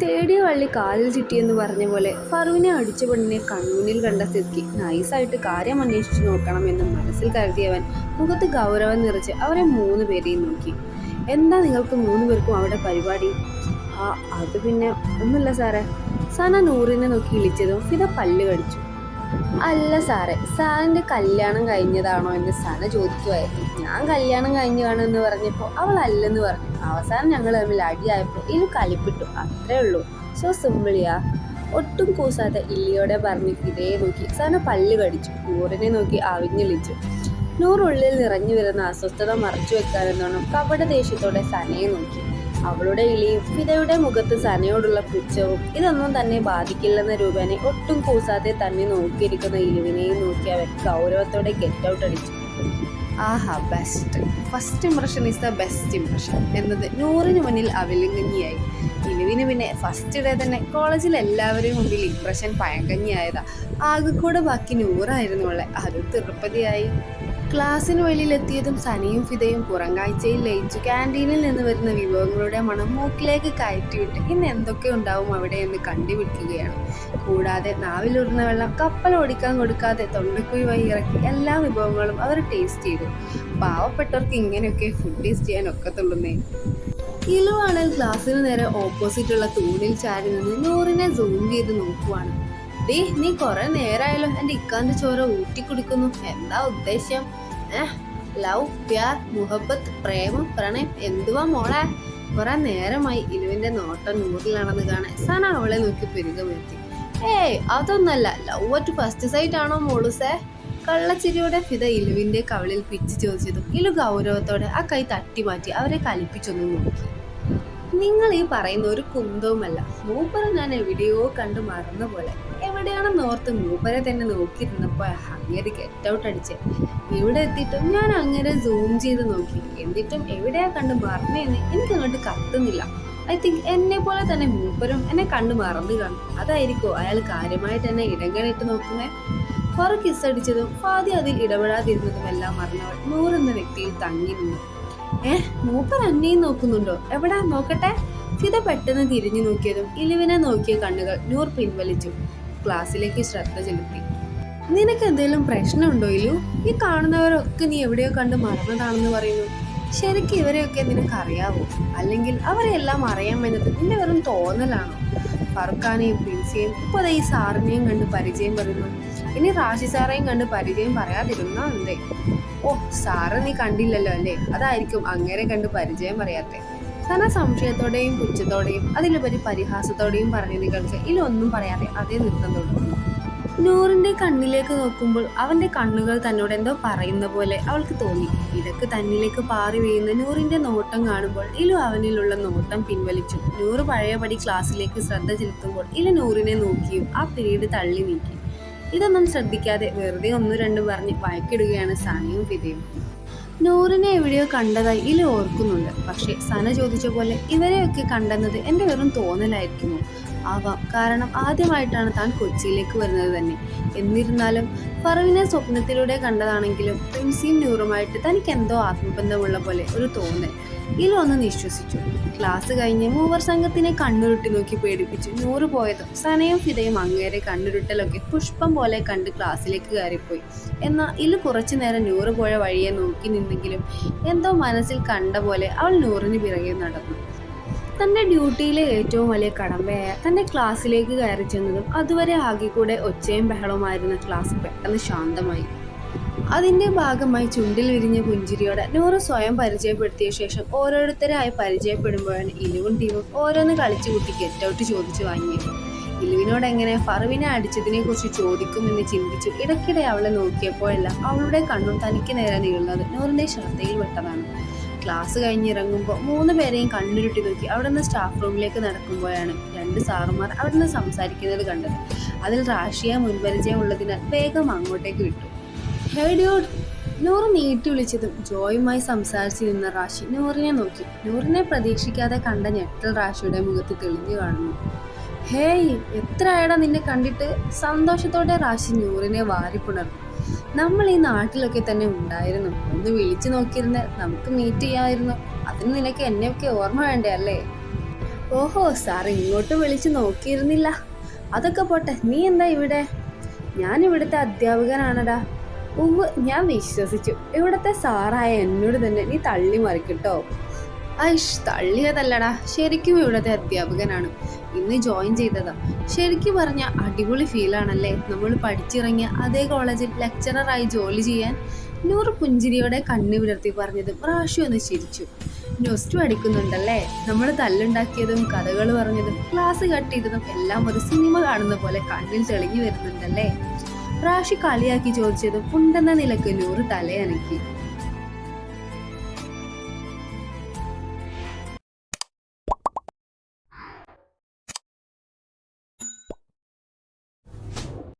തേടിയ വള്ളി കാലിൽ ചുറ്റിയെന്ന് പറഞ്ഞ പോലെ ഫറുവിനെ അടിച്ച പെണ്ണിനെ കൺമുന്നിൽ കണ്ട സ്ഥിതിക്ക് നൈസായിട്ട് കാര്യം അന്വേഷിച്ചു നോക്കണമെന്ന് മനസ്സിൽ കരുതിയവൻ മുഖത്ത് ഗൗരവം നിറച്ച് അവരെ മൂന്ന് പേരെയും നോക്കി. എന്താ നിങ്ങൾക്ക് മൂന്ന് പേർക്കും അവിടെ പരിപാടി? ആ അത് പിന്നെ ഒന്നുമില്ല സാറേ. സന നൂറിനെ നോക്കി ഇളിച്ചതും ഫിത പല്ല് കടിച്ചു. അല്ല സാറേ സാറിന്റെ കല്യാണം കഴിഞ്ഞതാണോ എന്ന് സന ചോദിക്കുമായിരുന്നു ഞാൻ കല്യാണം കഴിഞ്ഞാണ് എന്ന് പറഞ്ഞപ്പോൾ അവൾ അല്ലെന്ന് പറഞ്ഞു. അവസാനം ഞങ്ങൾ തമ്മിൽ അടിയായപ്പോൾ ഇനി കലിപ്പിട്ടു. അത്രേ ഉള്ളൂ. സോ സിമ്പിളിയാ ഒട്ടും കൂസാതെ ഇല്ലിയോടെ പറഞ്ഞ് ഇതേ നോക്കി സന പല്ല് കടിച്ചു. നൂറിനെ നോക്കി അവിഞ്ഞിളിച്ചു നൂറുള്ളിൽ നിറഞ്ഞു വരുന്ന അസ്വസ്ഥത മറച്ചു വെക്കാനെന്നോണം കപട ദേഷ്യത്തോടെ സനയെ നോക്കി. അവളുടെ ഇളിയും ഫിദയുടെ മുഖത്ത് സനയോടുള്ള പുച്ഛവും ഇതൊന്നും തന്നെ ബാധിക്കില്ലെന്ന രൂപേനെ ഒട്ടും കൂസാതെ തന്നെ നോക്കിയിരിക്കുന്ന ഇലുവിനെയും നോക്കി അവൻ ഗൗരവത്തോടെ ഗെറ്റ് ഔട്ട് അടിച്ചു. ആഹാ best first impression is the best impression എന്നത് നൂറിന് മുന്നിൽ അവലിംഗിയായി ഇലുവിന് പിന്നെ ഫസ്റ്റ് ഡേ തന്നെ കോളേജിൽ എല്ലാവരെയും മുമ്പിൽ ഇംപ്രഷൻ പഴങ്കഞ്ഞിയായതാ. ആകെ കൂടെ ബാക്കി നൂറായിരുന്നു ഉള്ളത് അത് തിരുപ്പതിയായി. ക്ലാസ്സിന് വെളിയിലെത്തിയതും സനിയും ഫിദയും പുറംകാഴ്ചയിൽ ലയിച്ചു. ക്യാന്റീനിൽ നിന്ന് വരുന്ന വിഭവങ്ങളുടെ മണം മൂക്കിലേക്ക് കയറ്റിവിട്ട് ഇന്ന് എന്തൊക്കെ ഉണ്ടാവും അവിടെ എന്ന് കണ്ടുപിടിക്കുകയാണ്. കൂടാതെ നാവിലുറുന്ന വെള്ളം കപ്പൽ ഓടിക്കാൻ കൊടുക്കാതെ തൊണ്ടക്കുഴി വഴി ഇറക്കി എല്ലാ വിഭവങ്ങളും അവർ ടേസ്റ്റ് ചെയ്തു. പാവപ്പെട്ടവർക്ക് ഇങ്ങനെയൊക്കെ ഫുഡ് ടേസ്റ്റ് ചെയ്യാൻ ഒക്കത്തുള്ളുന്നേ. ഇലുവാണെങ്കിൽ ക്ലാസ്സിന് നേരെ ഓപ്പോസിറ്റുള്ള തൂണിൽ ചാരി നിന്ന് നൂറിനെ സൂം ചെയ്ത് നോക്കുവാണ്. ഡേ നീ കുറെ നേരമായല്ലോ എന്റെ ഇക്കാന്റെ ചോര ഊട്ടി കുടിക്കുന്നു. എന്താ ഉദ്ദേശം? ഏഹ് ലവ് പ്യാർ മുഹബത്ത് പ്രേമം പ്രണയം എന്തുവാ മോളെ? കുറെ നേരമായി ഇലുവിന്റെ നോട്ടം നൂറിലാണെന്ന് കാണാൻ. സന അവളെ നോക്കി പെരുകമെത്തി ഏയ് അതൊന്നല്ല. ലവ് അറ്റ് ഫസ്റ്റ് സൈറ്റ് ആണോ മോളുസേ? കള്ളച്ചിരിയോടെ ഫിത ഇലുവിന്റെ കവളിൽ പിച്ച് ചോദിച്ചതും ഇലു ഗൗരവത്തോടെ ആ കൈ തട്ടി മാറ്റി അവരെ കലിപ്പിച്ചൊന്ന് നോക്കി. നിങ്ങൾ ഈ പറയുന്ന ഒരു കുന്തവുമല്ല. മൂപ്പരെ ഞാൻ എവിടെയോ കണ്ടു മറന്ന പോലെ എവിടെയാണെന്ന് ഓർത്ത് മൂപ്പരെ തന്നെ നോക്കിയിരുന്നപ്പോൾ അങ്ങേര് ഗെറ്റ് ഔട്ട് അടിച്ച് ഇവിടെ എത്തിയിട്ടും? ഞാൻ അങ്ങനെ സൂം ചെയ്ത് നോക്കി. എന്നിട്ടും എവിടെയാ കണ്ട് മറന്നേന്ന് എനിക്ക് അങ്ങോട്ട് കത്തുന്നില്ല. ഐ തിങ്ക് എന്നെ പോലെ തന്നെ മൂപ്പരും എന്നെ കണ്ടു മറന്നു കാണും. അതായിരിക്കോ അയാൾ കാര്യമായിട്ട് എന്നെ ഇടങ്ങണിട്ട് നോക്കുന്നേ? കുറെ കിസ് അടിച്ചതും ഫാദി അതിൽ ഇടപെടാതിരുന്നതും എല്ലാം മറന്നവർ നൂറെന്ന വ്യക്തിയിൽ തങ്ങി നിന്നു. ഏഹ് മൂപ്പർ അന്നെയും നോക്കുന്നുണ്ടോ? എവിടെ നോക്കട്ടെ? ഫിത പെട്ടെന്ന് തിരിഞ്ഞു നോക്കിയതും ഇലിവിനെ നോക്കിയ കണ്ണുകൾ നൂർ പിൻവലിച്ചു. ക്ലാസ്സിലേക്ക് ശ്രദ്ധ ചെലുത്തി. നിനക്ക് എന്തെങ്കിലും പ്രശ്നമുണ്ടോ ഇലു ഈ കാണുന്നവരൊക്കെ നീ എവിടെയോ കണ്ട് മറന്നതാണെന്ന് പറയുന്നു. ശരിക്കും ഇവരെയൊക്കെ നിനക്ക് അറിയാവോ അല്ലെങ്കിൽ അവരെല്ലാം അറിയാമെന്നത് നിന്റെ വെറും തോന്നലാണോ? ഫറുഖാനെയും പ്രിൻസിയെയും ഇപ്പോൾ ഈ സാറിനെയും കണ്ട് പരിചയം പറയുന്നു. ഇനി റാഷി സാറേയും കണ്ട് പരിചയം പറയാതിരുന്നാ എന്തേ? ഓ സാറ് നീ കണ്ടില്ലല്ലോ അല്ലേ? അതായിരിക്കും അങ്ങനെ കണ്ട് പരിചയം പറയാത്തെ. സന സംശയത്തോടെയും പുച്ഛത്തോടെയും അതിലുപരി പരിഹാസത്തോടെയും പറഞ്ഞു നിങ്ങൾക്ക് ഇതിലൊന്നും പറയാതെ അതേ നൃത്തം തുടർന്നു നൂറിന്റെ കണ്ണിലേക്ക് നോക്കുമ്പോൾ അവന്റെ കണ്ണുകൾ തന്നോട് എന്തോ പറയുന്ന പോലെ അവൾക്ക് തോന്നി. ഇടയ്ക്ക് തന്നിലേക്ക് പാറി വീഴുന്ന നൂറിന്റെ നോട്ടം കാണുമ്പോൾ ഇലു അവനിലുള്ള നോട്ടം പിൻവലിച്ചു. നൂറ് പഴയപടി ക്ലാസ്സിലേക്ക് ശ്രദ്ധ ചെലുത്തുമ്പോൾ ഇല നൂറിനെ നോക്കിയും ആ പിരീഡ് തള്ളി നീക്കി. ഇതൊന്നും ശ്രദ്ധിക്കാതെ വെറുതെ ഒന്നു രണ്ടും പറഞ്ഞ് വഴക്കിടുകയാണ് സാനിയും ഫിദയും. നൂറിനെ എവിടെയോ കണ്ടതായി ഇല ഓർക്കുന്നുണ്ട്. പക്ഷേ സന ചോദിച്ച പോലെ ഇവരെയൊക്കെ കണ്ടെന്നത് എന്റെ വെറും തോന്നലായിരിക്കുമോ? ആവാം. കാരണം ആദ്യമായിട്ടാണ് താൻ കൊച്ചിയിലേക്ക് വരുന്നത് തന്നെ. എന്നിരുന്നാലും ഫറവിനെ സ്വപ്നത്തിലൂടെ കണ്ടതാണെങ്കിലും പ്രിൻസിയും നൂറുമായിട്ട് തനിക്ക് എന്തോ ആത്മബന്ധമുള്ള പോലെ ഒരു തോന്നൽ. ഇല ഒന്ന് നിശ്വസിച്ചു. ക്ലാസ് കഴിഞ്ഞ് മൂവർ സംഘത്തിനെ കണ്ണുരുട്ടി നോക്കി പേടിപ്പിച്ചു. നൂറ് പോയതും സനയും ഫിതയും അങ്ങേരെ കണ്ണുരുട്ടലൊക്കെ പുഷ്പം പോലെ കണ്ട് ക്ലാസ്സിലേക്ക് കയറിപ്പോയി. എന്നാൽ ഇൽ കുറച്ചു നേരം നൂറ് പോയ വഴിയെ നോക്കി നിന്നെങ്കിലും എന്തോ മനസ്സിൽ കണ്ട പോലെ അവൾ നൂറിന് പിറകെ നടന്നു. തന്റെ ഡ്യൂട്ടിയിലെ ഏറ്റവും വലിയ കടമ്പയായ തന്റെ ക്ലാസ്സിലേക്ക് കയറി ചെന്നതും അതുവരെ ആകെ കൂടെ ഒച്ചയും ബഹളവുമായിരുന്ന ക്ലാസ് പെട്ടെന്ന് ശാന്തമായി. അതിന്റെ ഭാഗമായി ചുണ്ടിൽ വിരിഞ്ഞ പുഞ്ചിരിയോടെ നൂറ് സ്വയം പരിചയപ്പെടുത്തിയ ശേഷം ഓരോരുത്തരായി പരിചയപ്പെടുമ്പോഴാണ് ഇലുവും ടീമും ഓരോന്ന് കളിച്ചു കുട്ടി ഗെറ്റ് ഔട്ട് ചോദിച്ചു വാങ്ങിയത്. ഇലുവിനോട് എങ്ങനെ ഫറുവിനെ അടിച്ചതിനെ കുറിച്ച് ചോദിക്കുമെന്ന് ചിന്തിച്ചു ഇടയ്ക്കിടെ അവളെ നോക്കിയപ്പോഴെല്ലാം അവളുടെ കണ്ണും തനിക്ക് നേരെ നീളുന്നത് നൂറിന്റെ ശ്രദ്ധയിൽ പെട്ടതാണ്. ക്ലാസ് കഴിഞ്ഞിറങ്ങുമ്പോൾ മൂന്ന് പേരെയും കണ്ണുരുട്ടി നോക്കി അവിടെ നിന്ന് സ്റ്റാഫ് റൂമിലേക്ക് നടക്കുമ്പോഴാണ് രണ്ട് സാറുമാർ അവിടെ നിന്ന് സംസാരിക്കുന്നത് കണ്ടത്. അതിൽ റാഷിയ മുൻപരിചയം ഉള്ളതിനാൽ വേഗം അങ്ങോട്ടേക്ക് വിട്ടു. ഹേ ഡ്യൂഡ് നൂറ് നീട്ടി വിളിച്ചതും ജോയുമായി സംസാരിച്ചിരുന്ന റാഷി നൂറിനെ നോക്കി. നൂറിനെ പ്രതീക്ഷിക്കാതെ കണ്ട ഞെട്ടൽ റാഷിയുടെ മുഖത്ത് തെളിഞ്ഞു കാണുന്നു. ഹേയ് എത്ര ആയടാ നിന്നെ കണ്ടിട്ട്? സന്തോഷത്തോടെ റാഷി നൂറിനെ വാരിപ്പുണർന്നു. നമ്മൾ ഈ നാട്ടിലൊക്കെ തന്നെ ഉണ്ടായിരുന്നു. ഒന്ന് വിളിച്ചു നോക്കിയിരുന്ന് നമുക്ക് മീറ്റ് ചെയ്യാമായിരുന്നു അതിന് നിനക്ക് എന്നെയൊക്കെ ഓർമ്മ വേണ്ടേ അല്ലേ? ഓഹോ സാർ ഇങ്ങോട്ട് വിളിച്ചു നോക്കിയിരുന്നില്ല. അതൊക്കെ പോട്ടെ നീ എന്താ ഇവിടെ? ഞാൻ ഇവിടുത്തെ അധ്യാപകനാണടാ. ഉവ് ഞാൻ വിശ്വസിച്ചു. ഇവിടുത്തെ സാറായ എന്നോട് തന്നെ നീ തള്ളി മറിക്കട്ടോ ഐഷ് തള്ളിയതല്ലടാ. ശരിക്കും ഇവിടുത്തെ അധ്യാപകനാണ്. ഇന്ന് ജോയിൻ ചെയ്തതാ. ശരിക്കും പറഞ്ഞ അടിപൊളി ഫീലാണല്ലേ നമ്മൾ പഠിച്ചിറങ്ങിയ അതേ കോളേജിൽ ലെക്ചററായി ജോലി ചെയ്യാൻ നൂറ് പുഞ്ചിരിയോടെ കണ്ണു വിടർത്തി പറഞ്ഞത് പ്രാവശ്യം ഒന്ന് ചിരിച്ചു. നൊസ്റ്റു അടിക്കുന്നുണ്ടല്ലേ നമ്മൾ തല്ലുണ്ടാക്കിയതും കഥകൾ പറഞ്ഞതും ക്ലാസ് കട്ട് ചെയ്തതും എല്ലാം ഒരു സിനിമ കാണുന്ന പോലെ കണ്ണിൽ തെളിഞ്ഞു വരുന്നുണ്ടല്ലേ? റാഷി കളിയാക്കി ചോദിച്ചതും ഉണ്ടെന്ന നിലയ്ക്ക് നൂറ് തലയനക്കി.